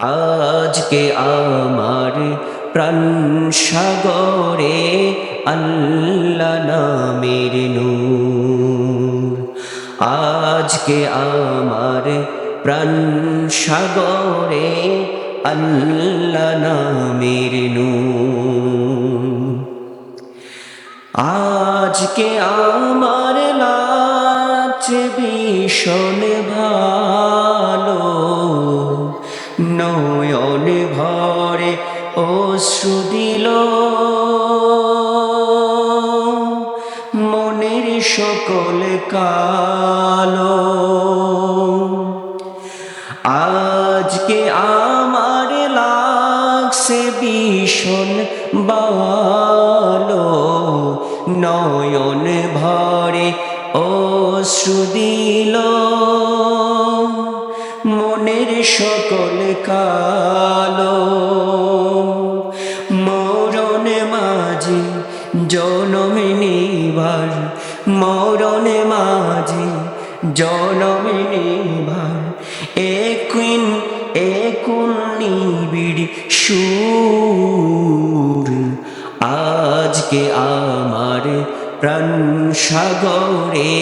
আজকে আমার প্রাণ সাগরে আল্লাহ নামের নূর। আজকে আমার প্রাণ সাগরে আল্লাহ নামের আজকে আমার লাগছে ভীষণ ভালো। নয়ন ভরে অশ্রু দিল। মনের সকল কালো। আজকে আমার লাগছে ভীষণ বালো। নয়ন ভরে অশ্রু দিল। মনের সকল কালো। মরণ মাঝি জনম নিবার মরণ মাঝি জনম নিবার একুন নিবিড় সুর, আজকে আমার প্রাণ সাগরে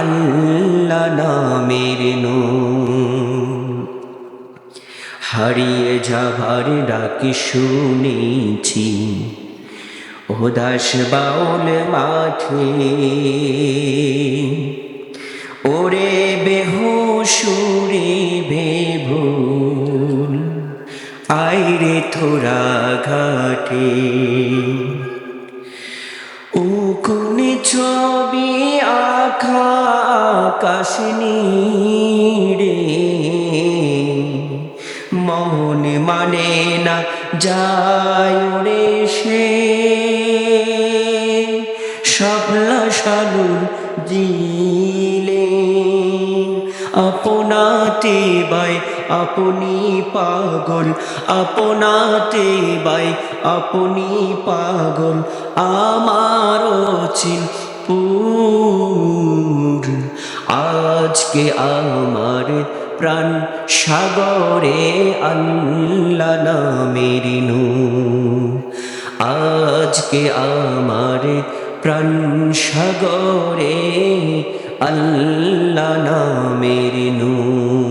আল্লাহ নামের নূর। হারিয়ে যাবার ডাকি শুনেছি। ও দাস বাউল মাঠে। ওরে বেহুসুরে বেভুল আইরে থোরা ঘাটে। উকুনে ছবি আখা আকাশ নীড়ে। মন মানে না, যায় রে সে। সবলা সালুর দিলে আপনাতে বাই, আপনি পাগল। আপনাতে বাই, আপনি পাগল। আমারও চিন পুর আজকে আমার প্রাণ সাগরে আল্লা নামের নু আজকে আমার প্রাণ সাগরে আল্লা নামের নূর।